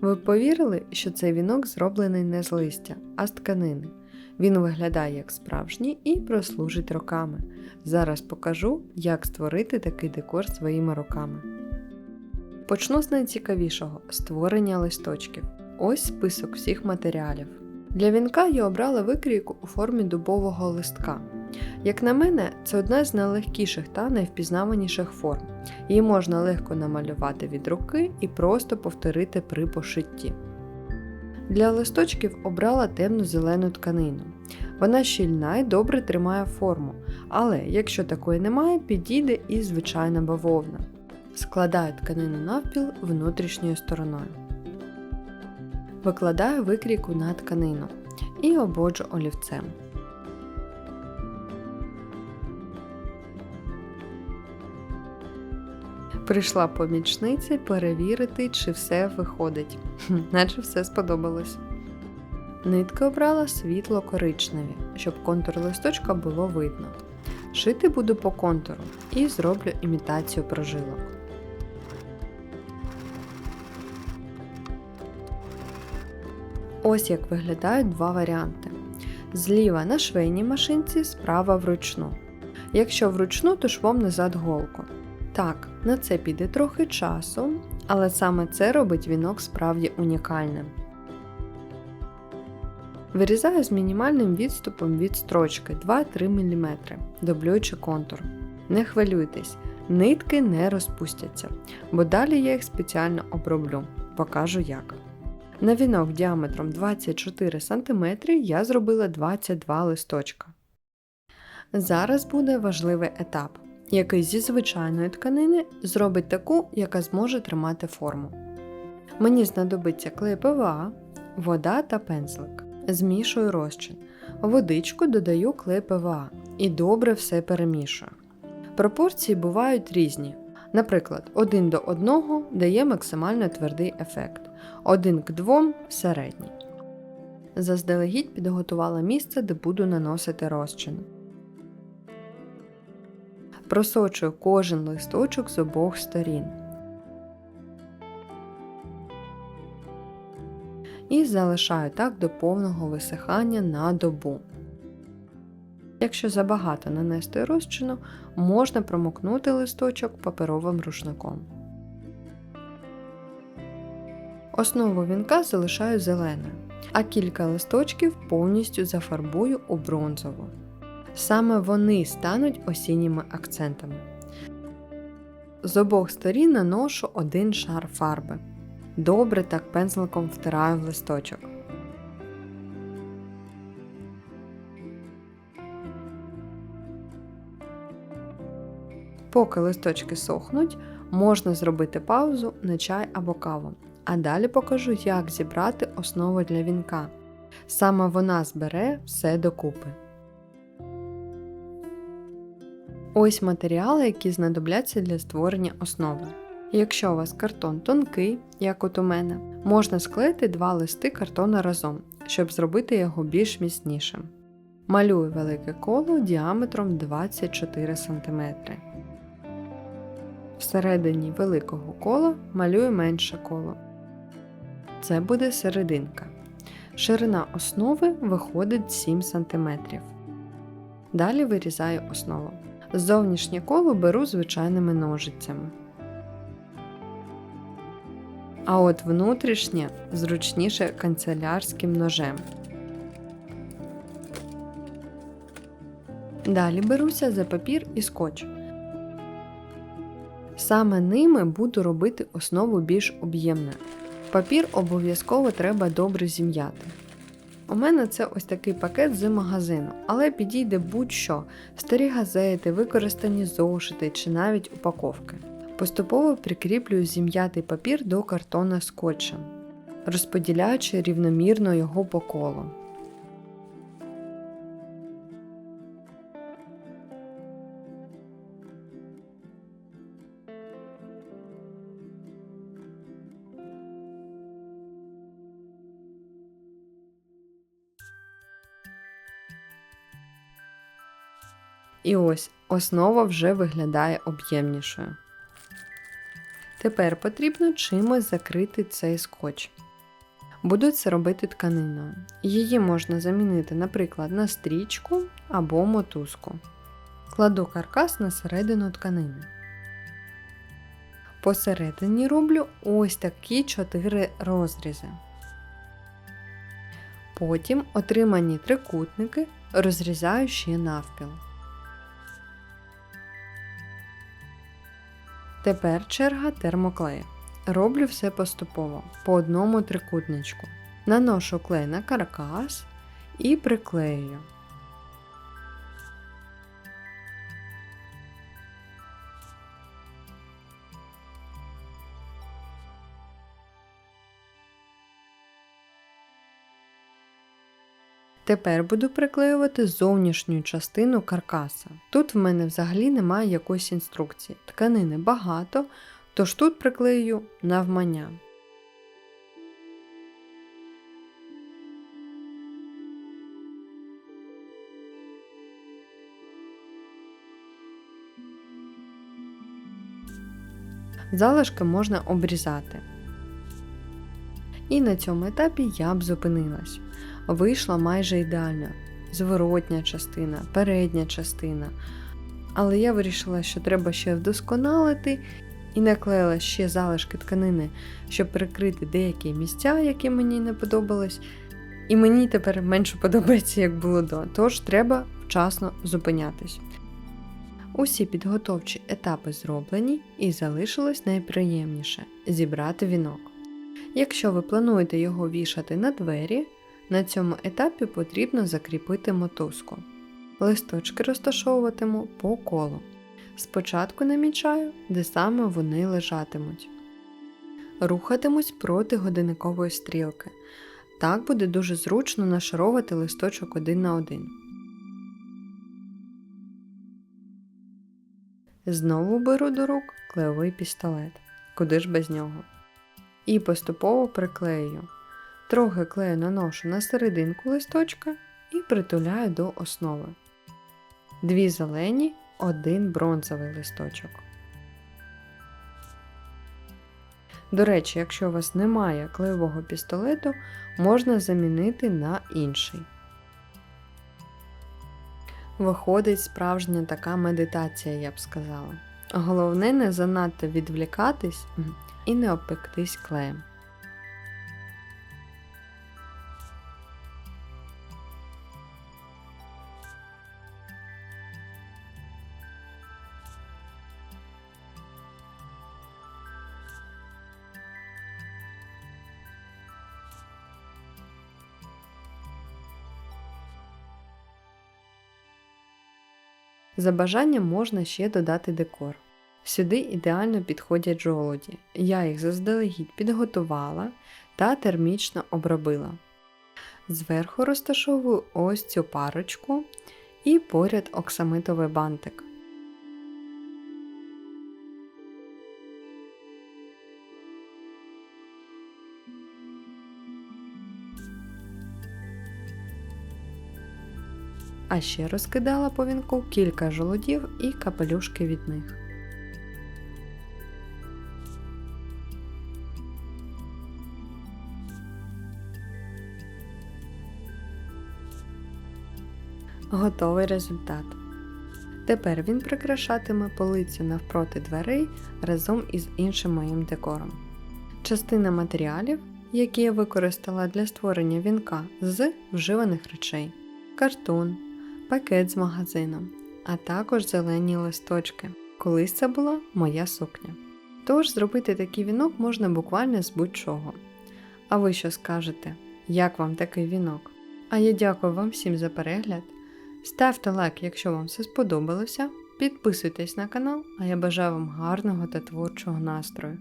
Ви повірили, що цей вінок зроблений не з листя, а з тканини. Він виглядає як справжній і прослужить роками. Зараз покажу, як створити такий декор своїми руками. Почну з найцікавішого створення листочків. Ось список всіх матеріалів. Для вінка я обрала викрійку у формі дубового листка. Як на мене, це одна з найлегкіших та найвпізнаваніших форм. Її можна легко намалювати від руки і просто повторити при пошитті. Для листочків обрала темно-зелену тканину. Вона щільна і добре тримає форму, але якщо такої немає, підійде і звичайна бавовна. Складаю тканину навпіл внутрішньою стороною. Викладаю викрійку на тканину і ободжу олівцем. Прийшла помічниця перевірити, чи все виходить, наче все сподобалось. Нитки обрала світло коричневі, щоб контур листочка було видно. Шити буду по контуру і зроблю імітацію прожилок. Ось як виглядають два варіанти. Зліва на швейній машинці, справа вручну. Якщо вручну, то швом назад голку. Так, на це піде трохи часу, але саме це робить вінок справді унікальним. Вирізаю з мінімальним відступом від строчки 2-3 мм, дублюючи контур. Не хвилюйтесь, нитки не розпустяться, бо далі я їх спеціально оброблю, покажу як. На вінок діаметром 24 см я зробила 22 листочка. Зараз буде важливий етап, який зі звичайної тканини зробить таку, яка зможе тримати форму. Мені знадобиться клей ПВА, вода та пензлик. Змішую розчин. Водичку додаю клей ПВА і добре все перемішую. Пропорції бувають різні. Наприклад, 1 до 1 дає максимально твердий ефект, 1 к 2 середній. Заздалегідь підготувала місце, де буду наносити розчин. Просочую кожен листочок з обох сторін. І залишаю так до повного висихання на добу. Якщо забагато нанести розчину, можна промокнути листочок паперовим рушником. Основу вінка залишаю зеленою, а кілька листочків повністю зафарбую у бронзову. Саме вони стануть осінніми акцентами. З обох сторін наношу один шар фарби. Добре так пензликом втираю в листочок. Поки листочки сохнуть, можна зробити паузу на чай або каву. А далі покажу, як зібрати основу для вінка. Саме вона збере все докупи. Ось матеріали, які знадобляться для створення основи. Якщо у вас картон тонкий, як от у мене, можна склеїти два листи картона разом, щоб зробити його більш міцнішим. Малюю велике коло діаметром 24 см. Всередині великого кола малюю менше коло. Це буде серединка. Ширина основи виходить 7 см. Далі вирізаю основу. Зовнішнє коло беру звичайними ножицями. А от внутрішнє зручніше канцелярським ножем. Далі беруся за папір і скотч. Саме ними буду робити основу більш об'ємною. Папір обов'язково треба добре зім'яти. У мене це ось такий пакет з магазину, але підійде будь-що старі газети, використані зошити чи навіть упаковки. Поступово прикріплюю зім'ятий папір до картона скотчем, розподіляючи рівномірно його по колу. І ось основа вже виглядає об'ємнішою. Тепер потрібно чимось закрити цей скотч. Буду це робити тканиною. Її можна замінити, наприклад, на стрічку або мотузку. Кладу каркас на середину тканини. Посередині роблю ось такі 4 розрізи. Потім отримані трикутники розрізаю ще навпіл. Тепер черга термоклею. Роблю все поступово по одному трикутничку. Наношу клей на каркас і приклеюю. Тепер буду приклеювати зовнішню частину каркаса. Тут в мене взагалі немає якоїсь інструкції. Тканини багато, тож тут приклею навмання. Залишки можна обрізати. І на цьому етапі я б зупинилась. Вийшла майже ідеально. Зворотня частина, передня частина. Але я вирішила, що треба ще вдосконалити, і наклеїла ще залишки тканини, щоб прикрити деякі місця, які мені не подобались. І мені тепер менше подобається, як було до. Тож треба вчасно зупинятись. Усі підготовчі етапи зроблені, і залишилось найприємніше зібрати вінок. Якщо ви плануєте його вішати на двері, на цьому етапі потрібно закріпити мотузку. Листочки розташовуватиму по колу. Спочатку намічаю, де саме вони лежатимуть. Рухатимусь проти годинникової стрілки. Так буде дуже зручно нашаровувати листочок один на один. Знову беру до рук клеовий пістолет. Куди ж без нього? І поступово приклею. Трохи клею наношу на серединку листочка і притуляю до основи. Дві зелені, один бронзовий листочок. До речі, якщо у вас немає клеєвого пістолету, можна замінити на інший. Виходить справжня така медитація, я б сказала. Головне не занадто відвлікатись і не обпектись клеєм. За бажанням можна ще додати декор. Сюди ідеально підходять жолоді. Я їх заздалегідь підготувала та термічно обробила. Зверху розташовую ось цю парочку і поряд оксамитовий бантик. А ще розкидала по вінку кілька жолодів і капелюшки від них. Готовий результат. Тепер він прикрашатиме полицю навпроти дверей разом із іншим моїм декором. Частина матеріалів, які я використала для створення вінка з вживаних речей, картон, пакет з магазином, а також зелені листочки. Колись це була моя сукня. Тож зробити такий вінок можна буквально з будь-чого. А ви що скажете? Як вам такий вінок? А я дякую вам всім за перегляд. Ставте лайк, якщо вам все сподобалося. Підписуйтесь на канал, а я бажаю вам гарного та творчого настрою.